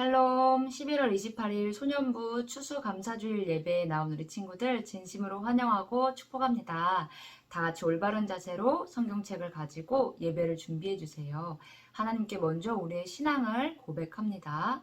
샬롬 11월 28일 소년부 추수감사주일 예배에 나온 우리 친구들 진심으로 환영하고 축복합니다. 다 같이 올바른 자세로 성경책을 가지고 예배를 준비해 주세요. 하나님께 먼저 우리의 신앙을 고백합니다.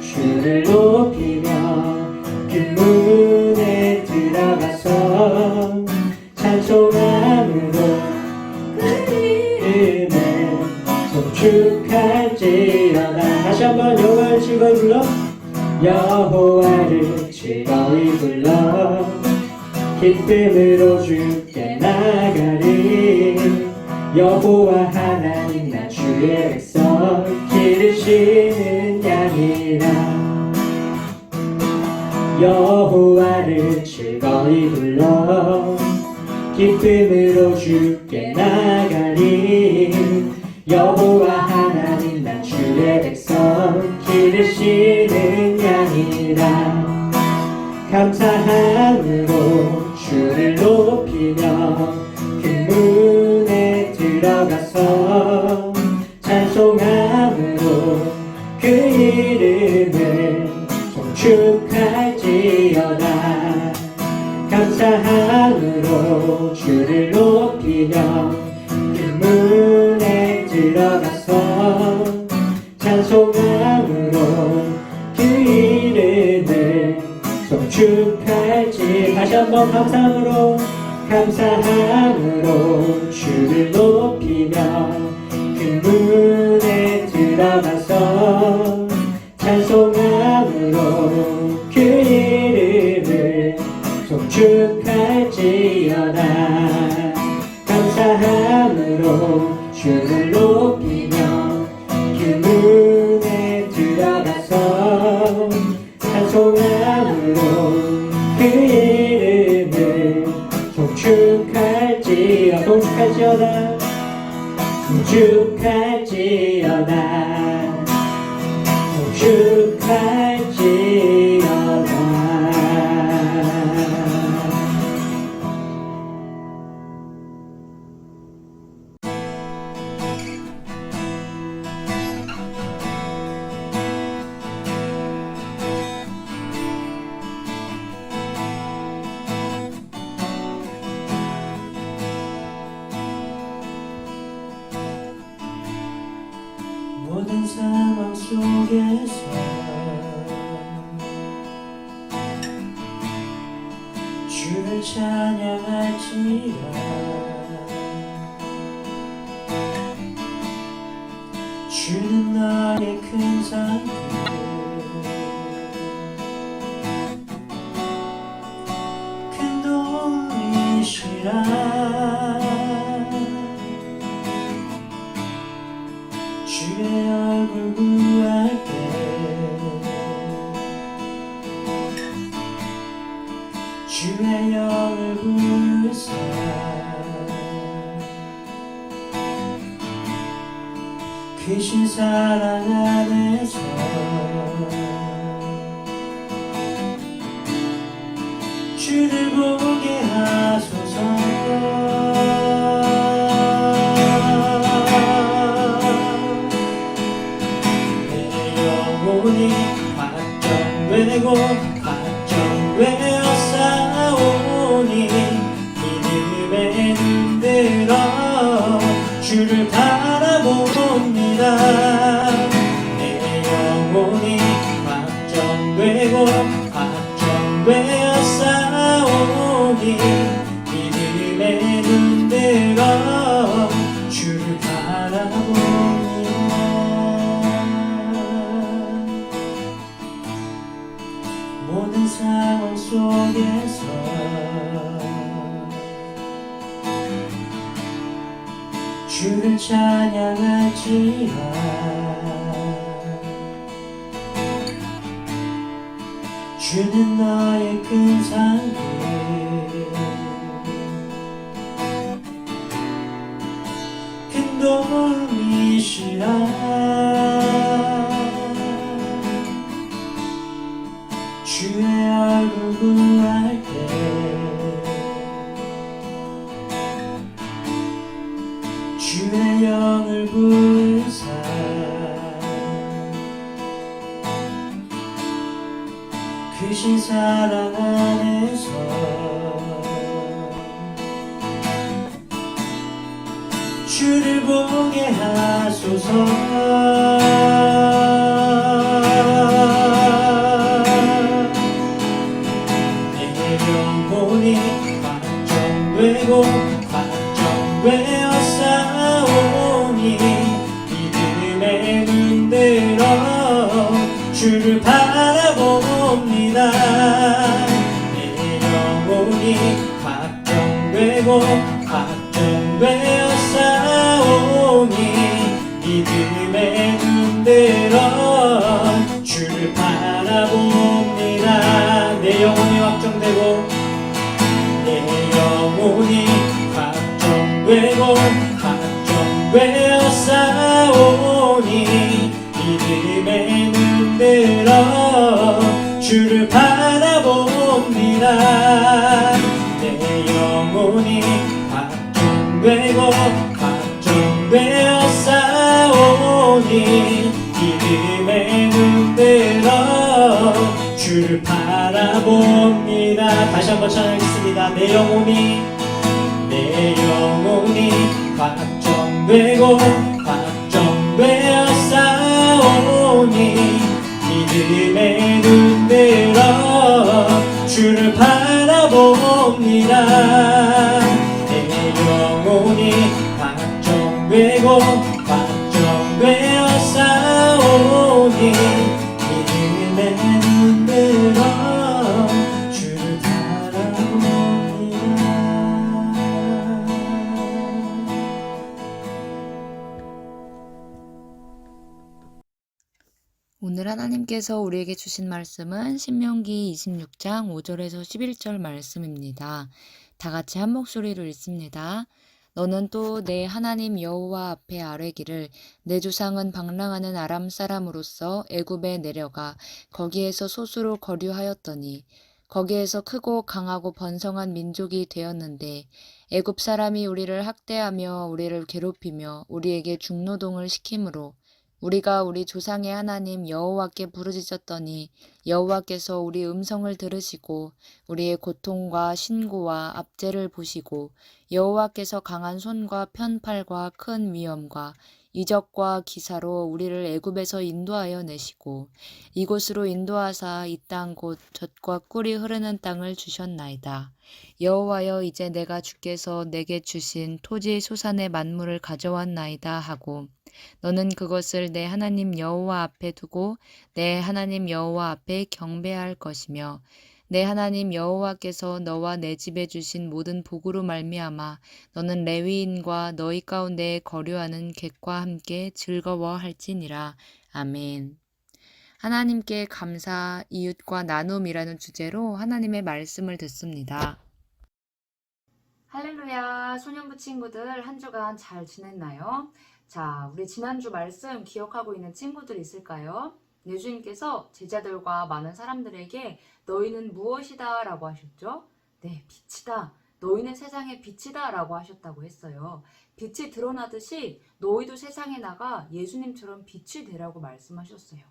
주를 높이며 그 뒷문에 들어가서 찬송함으로 그 이름을 송축할지어다. 다시 한번 여호와를 시불러. 여호와를 즐거이 불러 기쁨으로 주께 나가리. 여호와 하나님 나 주의 기쁨으로 주께 나가리 여호와 하나님 나 주의 백성 기르시는 양이라. 감사함으로 주를 높이며 그 문에 들어가서 찬송함으로 그 이름을 송축할지어다. 감사함으로 주를 높이며 그 문에 들어가서 찬송함으로 그 이름을 송축할지 다시 한번 감사함으로 감사함으로 주를 높이며 그 문에 들어가서 찬송함으로 그 이름을 송축할지 감사함으로 주를 높이며 그 문에 들어가서 찬송함으로 그 이름을 송축할지어다 송축할지어다. 송 모든 상황 속에서 주를 찬양할지라. 주는 나의 큰 산들 사랑 안에서. 주를 보게 하소 속에서 주를 찬양할지라 주는 너의 큰 산들 귀신 사랑 안에서 주를 보게 하소서 싸우니 믿음에 눈들어 주를 바라봅니다. 내 영혼이 확정되고 확정되어 싸우니 믿음에 눈들어 주를 바라봅니다. 다시 한번 찬양하겠습니다. 내 영혼이 되고 확정되어 싸우니 믿음에 눈들어 주를 바라봅니다. 내 영혼이 확정되고 하나님께서 우리에게 주신 말씀은 신명기 26장 5절에서 11절 말씀입니다. 다 같이 한 목소리로 읽습니다. 너는 또 내 하나님 여호와 앞에 아뢰기를 내 조상은 방랑하는 아람 사람으로서 애굽에 내려가 거기에서 소수로 거류하였더니 거기에서 크고 강하고 번성한 민족이 되었는데 애굽 사람이 우리를 학대하며 우리를 괴롭히며 우리에게 중노동을 시키므로 우리가 우리 조상의 하나님 여호와께 부르짖었더니 여호와께서 우리 음성을 들으시고 우리의 고통과 신고와 압제를 보시고 여호와께서 강한 손과 편팔과 큰 위엄과 이적과 기사로 우리를 애굽에서 인도하여 내시고 이곳으로 인도하사 이 땅 곧 젖과 꿀이 흐르는 땅을 주셨나이다. 여호와여 이제 내가 주께서 내게 주신 토지 소산의 만물을 가져왔나이다 하고 너는 그것을 내 하나님 여호와 앞에 두고 내 하나님 여호와 앞에 경배할 것이며 내 하나님 여호와께서 너와 내 집에 주신 모든 복으로 말미암아 너는 레위인과 너희 가운데 거류하는 객과 함께 즐거워할지니라 아멘. 하나님께 감사, 이웃과 나눔이라는 주제로 하나님의 말씀을 듣습니다. 할렐루야, 소년부 친구들 한 주간 잘 지냈나요? 자, 우리 지난주 말씀 기억하고 있는 친구들 있을까요? 예수님께서 제자들과 많은 사람들에게 너희는 무엇이다 라고 하셨죠? 네, 빛이다. 너희는 세상의 빛이다 라고 하셨다고 했어요. 빛이 드러나듯이 너희도 세상에 나가 예수님처럼 빛이 되라고 말씀하셨어요.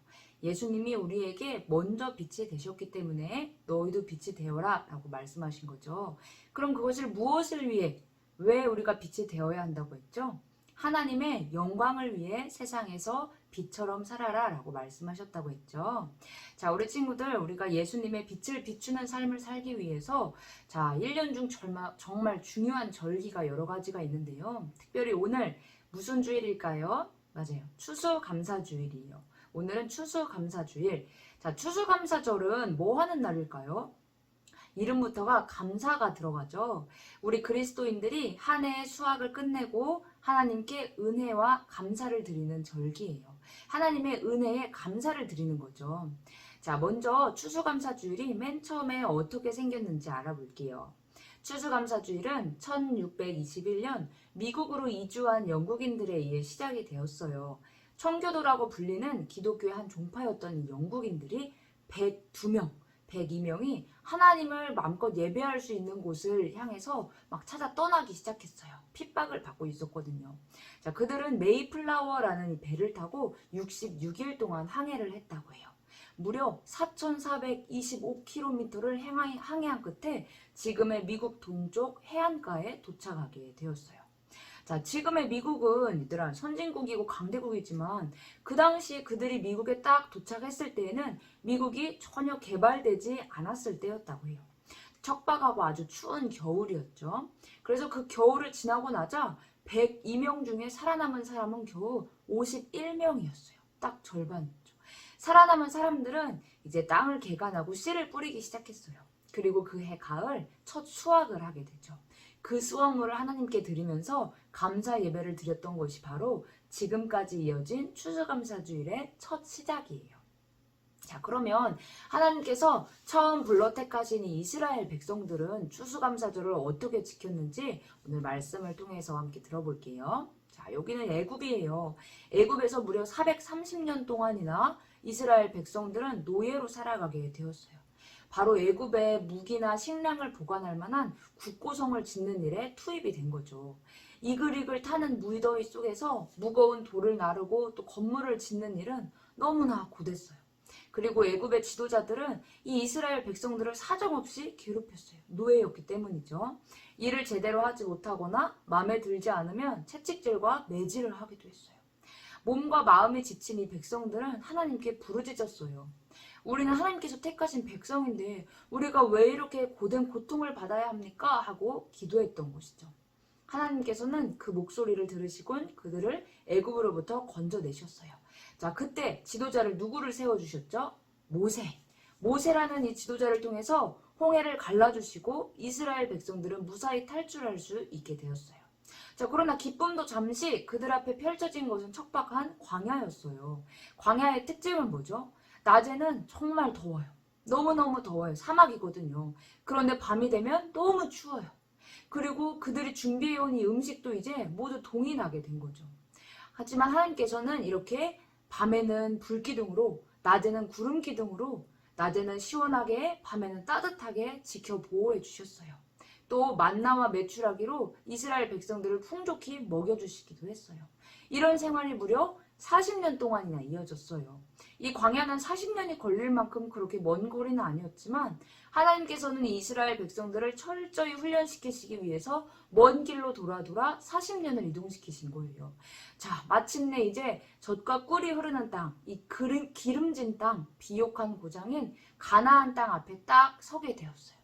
예수님이 우리에게 먼저 빛이 되셨기 때문에 너희도 빛이 되어라 라고 말씀하신 거죠. 그럼 그것을 무엇을 위해, 왜 우리가 빛이 되어야 한다고 했죠? 하나님의 영광을 위해 세상에서 빛처럼 살아라 라고 말씀하셨다고 했죠. 자, 우리 친구들, 우리가 예수님의 빛을 비추는 삶을 살기 위해서 자, 1년 중 정말, 정말 중요한 절기가 여러 가지가 있는데요. 특별히 오늘 무슨 주일일까요? 맞아요. 추수감사주일이에요. 오늘은 추수감사주일. 자, 추수감사절은 뭐 하는 날일까요? 이름부터가 감사가 들어가죠. 우리 그리스도인들이 한 해의 수학을 끝내고 하나님께 은혜와 감사를 드리는 절기예요. 하나님의 은혜에 감사를 드리는 거죠. 자, 먼저 추수감사주일이 맨 처음에 어떻게 생겼는지 알아볼게요. 추수감사주일은 1621년 미국으로 이주한 영국인들에 의해 시작이 되었어요. 청교도라고 불리는 기독교의 한 종파였던 이 영국인들이 102명, 102명이 하나님을 마음껏 예배할 수 있는 곳을 향해서 막 찾아 떠나기 시작했어요. 핍박을 받고 있었거든요. 자, 그들은 메이플라워라는 이 배를 타고 66일 동안 항해를 했다고 해요. 무려 4,425km를 항해한 끝에 지금의 미국 동쪽 해안가에 도착하게 되었어요. 자, 지금의 미국은 얘들아 선진국이고 강대국이지만 그 당시 그들이 미국에 딱 도착했을 때에는 미국이 전혀 개발되지 않았을 때였다고 해요. 척박하고 아주 추운 겨울이었죠. 그래서 그 겨울을 지나고 나자 102명 중에 살아남은 사람은 겨우 51명이었어요. 딱 절반이었죠. 살아남은 사람들은 이제 땅을 개간하고 씨를 뿌리기 시작했어요. 그리고 그 해 가을 첫 수확을 하게 되죠. 그 수확물을 하나님께 드리면서 감사 예배를 드렸던 것이 바로 지금까지 이어진 추수감사주일의 첫 시작이에요. 자, 그러면 하나님께서 처음 불러 택하신 이 이스라엘 백성들은 추수감사절을 어떻게 지켰는지 오늘 말씀을 통해서 함께 들어볼게요. 자, 여기는 애굽이에요. 애굽에서 무려 430년 동안이나 이스라엘 백성들은 노예로 살아가게 되었어요. 바로 애굽에 무기나 식량을 보관할 만한 국고성을 짓는 일에 투입이 된 거죠. 이글이글 타는 무더위 속에서 무거운 돌을 나르고 또 건물을 짓는 일은 너무나 고됐어요. 그리고 애굽의 지도자들은 이 이스라엘 백성들을 사정없이 괴롭혔어요. 노예였기 때문이죠. 일을 제대로 하지 못하거나 마음에 들지 않으면 채찍질과 매질을 하기도 했어요. 몸과 마음이 지친 이 백성들은 하나님께 부르짖었어요. 우리는 하나님께서 택하신 백성인데 우리가 왜 이렇게 고된 고통을 받아야 합니까? 하고 기도했던 것이죠. 하나님께서는 그 목소리를 들으시곤 그들을 애굽으로부터 건져내셨어요. 자, 그때 지도자를 누구를 세워 주셨죠? 모세. 모세라는 이 지도자를 통해서 홍해를 갈라주시고 이스라엘 백성들은 무사히 탈출할 수 있게 되었어요. 자, 그러나 기쁨도 잠시 그들 앞에 펼쳐진 것은 척박한 광야였어요. 광야의 특징은 뭐죠? 낮에는 정말 더워요. 너무너무 더워요. 사막이거든요. 그런데 밤이 되면 너무 추워요. 그리고 그들이 준비해온 이 음식도 이제 모두 동이 나게 된 거죠. 하지만 하나님께서는 이렇게 밤에는 불기둥으로, 낮에는 구름기둥으로, 낮에는 시원하게, 밤에는 따뜻하게 지켜 보호해 주셨어요. 또 만나와 메추라기로 이스라엘 백성들을 풍족히 먹여주시기도 했어요. 이런 생활이 무려 40년 동안이나 이어졌어요. 이 광야는 40년이 걸릴 만큼 그렇게 먼 거리는 아니었지만 하나님께서는 이 이스라엘 백성들을 철저히 훈련시키시기 위해서 먼 길로 돌아 돌아 40년을 이동시키신 거예요. 자, 마침내 이제 젖과 꿀이 흐르는 땅, 이 그름, 기름진 땅, 비옥한 고장인 가나안 땅 앞에 딱 서게 되었어요.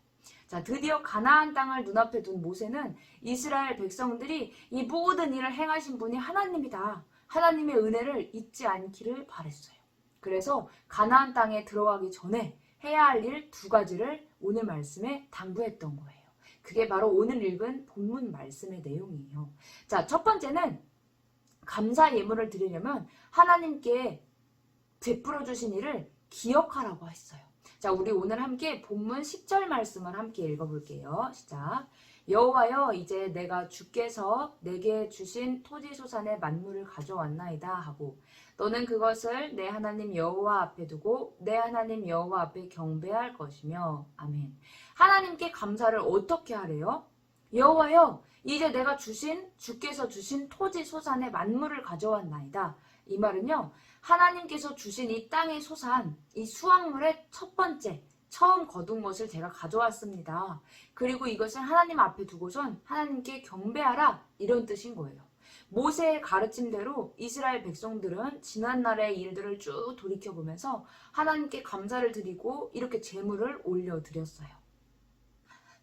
자, 드디어 가나안 땅을 눈앞에 둔 모세는 이스라엘 백성들이 이 모든 일을 행하신 분이 하나님이다. 하나님의 은혜를 잊지 않기를 바랬어요. 그래서 가나안 땅에 들어가기 전에 해야 할 일 두 가지를 오늘 말씀에 당부했던 거예요. 그게 바로 오늘 읽은 본문 말씀의 내용이에요. 자, 첫 번째는 감사 예물을 드리려면 하나님께 베풀어 주신 일을 기억하라고 했어요. 자, 우리 오늘 함께 본문 10절 말씀을 함께 읽어볼게요. 시작. 여호와여 이제 내가 주께서 내게 주신 토지 소산의 만물을 가져왔나이다 하고 너는 그것을 내 하나님 여호와 앞에 두고 내 하나님 여호와 앞에 경배할 것이며 아멘. 하나님께 감사를 어떻게 하래요? 여호와여 이제 내가 주신 주께서 주신 토지 소산의 만물을 가져왔나이다. 이 말은요. 하나님께서 주신 이 땅의 소산, 이 수확물의 첫 번째 처음 거둔 것을 제가 가져왔습니다. 그리고 이것을 하나님 앞에 두고선 하나님께 경배하라 이런 뜻인 거예요. 모세의 가르침대로 이스라엘 백성들은 지난날의 일들을 쭉 돌이켜보면서 하나님께 감사를 드리고 이렇게 제물을 올려드렸어요.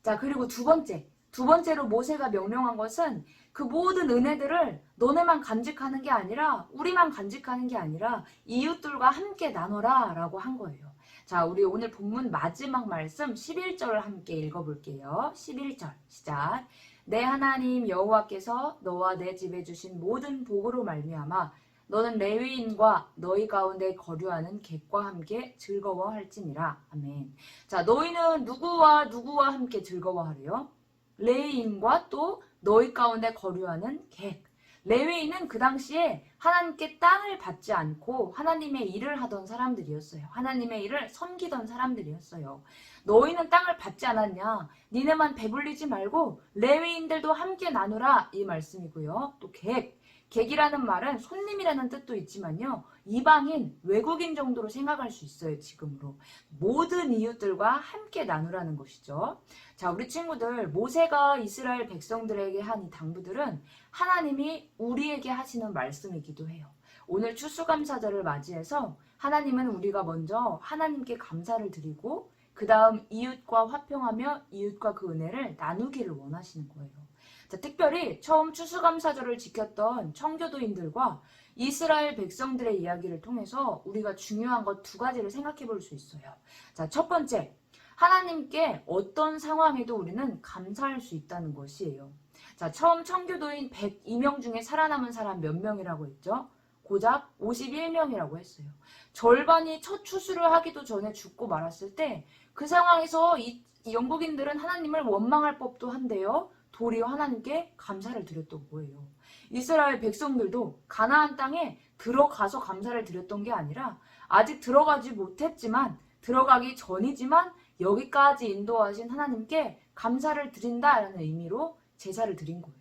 자, 그리고 두 번째. 두 번째로 모세가 명령한 것은 그 모든 은혜들을 너네만 간직하는 게 아니라 우리만 간직하는 게 아니라 이웃들과 함께 나눠라 라고 한 거예요. 자, 우리 오늘 본문 마지막 말씀 11절을 함께 읽어볼게요. 11절 시작. 내 하나님 여호와께서 너와 내 집에 주신 모든 복으로 말미암아 너는 레위인과 너희 가운데 거류하는 객과 함께 즐거워할지니라. 아멘. 자, 너희는 누구와 누구와 함께 즐거워하래요? 레위인과 또 너희 가운데 거류하는 객. 레위인은 그 당시에 하나님께 땅을 받지 않고 하나님의 일을 하던 사람들이었어요. 하나님의 일을 섬기던 사람들이었어요. 너희는 땅을 받지 않았냐? 니네만 배불리지 말고 레위인들도 함께 나누라 이 말씀이고요. 또 객. 객이라는 말은 손님이라는 뜻도 있지만요. 이방인, 외국인 정도로 생각할 수 있어요, 지금으로. 모든 이웃들과 함께 나누라는 것이죠. 자, 우리 친구들, 모세가 이스라엘 백성들에게 한 이 당부들은 하나님이 우리에게 하시는 말씀이기도 해요. 오늘 추수감사절을 맞이해서 하나님은 우리가 먼저 하나님께 감사를 드리고 그 다음 이웃과 화평하며 이웃과 그 은혜를 나누기를 원하시는 거예요. 자, 특별히 처음 추수감사절을 지켰던 청교도인들과 이스라엘 백성들의 이야기를 통해서 우리가 중요한 것 두 가지를 생각해 볼 수 있어요. 자, 첫 번째. 하나님께 어떤 상황에도 우리는 감사할 수 있다는 것이에요. 자, 처음 청교도인 102명 중에 살아남은 사람 몇 명이라고 했죠? 고작 51명이라고 했어요. 절반이 첫 추수를 하기도 전에 죽고 말았을 때 그 상황에서 이, 이 영국인들은 하나님을 원망할 법도 한데요. 도리어 하나님께 감사를 드렸던 거예요. 이스라엘 백성들도 가나안 땅에 들어가서 감사를 드렸던 게 아니라 아직 들어가지 못했지만 들어가기 전이지만 여기까지 인도하신 하나님께 감사를 드린다라는 의미로 제사를 드린 거예요.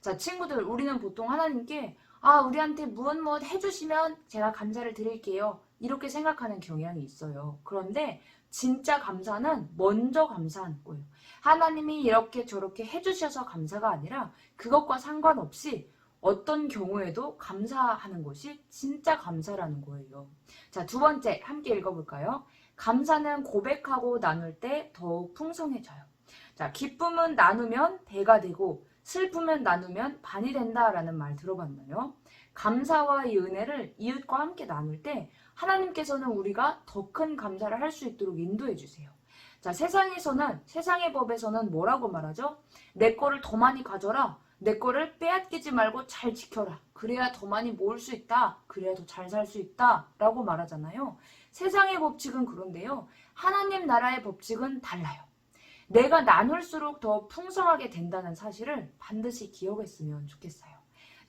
자, 친구들, 우리는 보통 하나님께 아, 우리한테 무엇 무엇 해주시면 제가 감사를 드릴게요. 이렇게 생각하는 경향이 있어요. 그런데 진짜 감사는 먼저 감사하는 거예요. 하나님이 이렇게 저렇게 해주셔서 감사가 아니라 그것과 상관없이 어떤 경우에도 감사하는 것이 진짜 감사라는 거예요. 자, 두 번째, 함께 읽어볼까요? 감사는 고백하고 나눌 때 더욱 풍성해져요. 자, 기쁨은 나누면 배가 되고 슬픔은 나누면 반이 된다라는 말 들어봤나요? 감사와 이 은혜를 이웃과 함께 나눌 때 하나님께서는 우리가 더 큰 감사를 할 수 있도록 인도해 주세요. 자, 세상에서는 세상의 법에서는 뭐라고 말하죠? 내 거를 더 많이 가져라. 내 거를 빼앗기지 말고 잘 지켜라. 그래야 더 많이 모을 수 있다. 그래야 더 잘 살 수 있다. 라고 말하잖아요. 세상의 법칙은 그런데요. 하나님 나라의 법칙은 달라요. 내가 나눌수록 더 풍성하게 된다는 사실을 반드시 기억했으면 좋겠어요.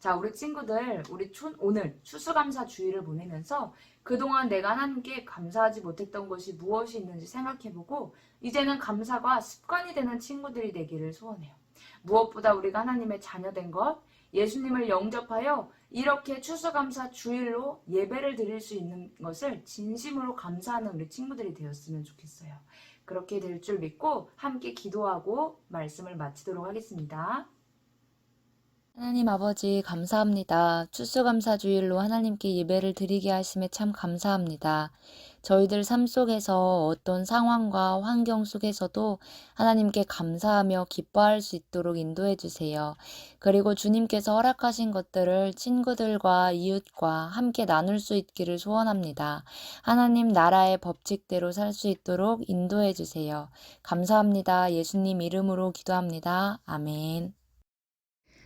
자, 우리 친구들, 우리 춘, 오늘 추수감사 주의를 보내면서 그동안 내가 하나님께 감사하지 못했던 것이 무엇이 있는지 생각해보고 이제는 감사가 습관이 되는 친구들이 되기를 소원해요. 무엇보다 우리가 하나님의 자녀된 것, 예수님을 영접하여 이렇게 추수감사 주일로 예배를 드릴 수 있는 것을 진심으로 감사하는 우리 친구들이 되었으면 좋겠어요. 그렇게 될 줄 믿고 함께 기도하고 말씀을 마치도록 하겠습니다. 하나님 아버지 감사합니다. 추수감사 주일로 하나님께 예배를 드리게 하심에 참 감사합니다. 저희들 삶 속에서 어떤 상황과 환경 속에서도 하나님께 감사하며 기뻐할 수 있도록 인도해 주세요. 그리고 주님께서 허락하신 것들을 친구들과 이웃과 함께 나눌 수 있기를 소원합니다. 하나님 나라의 법칙대로 살 수 있도록 인도해 주세요. 감사합니다. 예수님 이름으로 기도합니다. 아멘.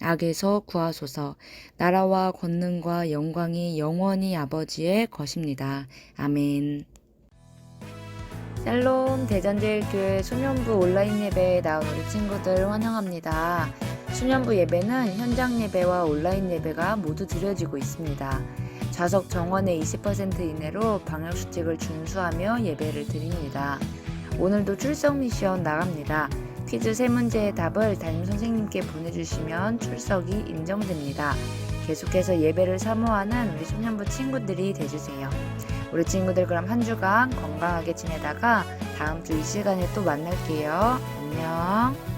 악에서 구하소서. 나라와 권능과 영광이 영원히 아버지의 것입니다. 아멘. 샬롬 대전제일교회 수년부 온라인 예배에 나온 우리 친구들 환영합니다. 수년부 예배는 현장 예배와 온라인 예배가 모두 드려지고 있습니다. 좌석 정원의 20% 이내로 방역 수칙을 준수하며 예배를 드립니다. 오늘도 출석 미션 나갑니다. 퀴즈 세 문제의 답을 담임 선생님께 보내주시면 출석이 인정됩니다. 계속해서 예배를 사모하는 우리 소년부 친구들이 되주세요. 우리 친구들 그럼 한 주간 건강하게 지내다가 다음 주 이 시간에 또 만날게요. 안녕.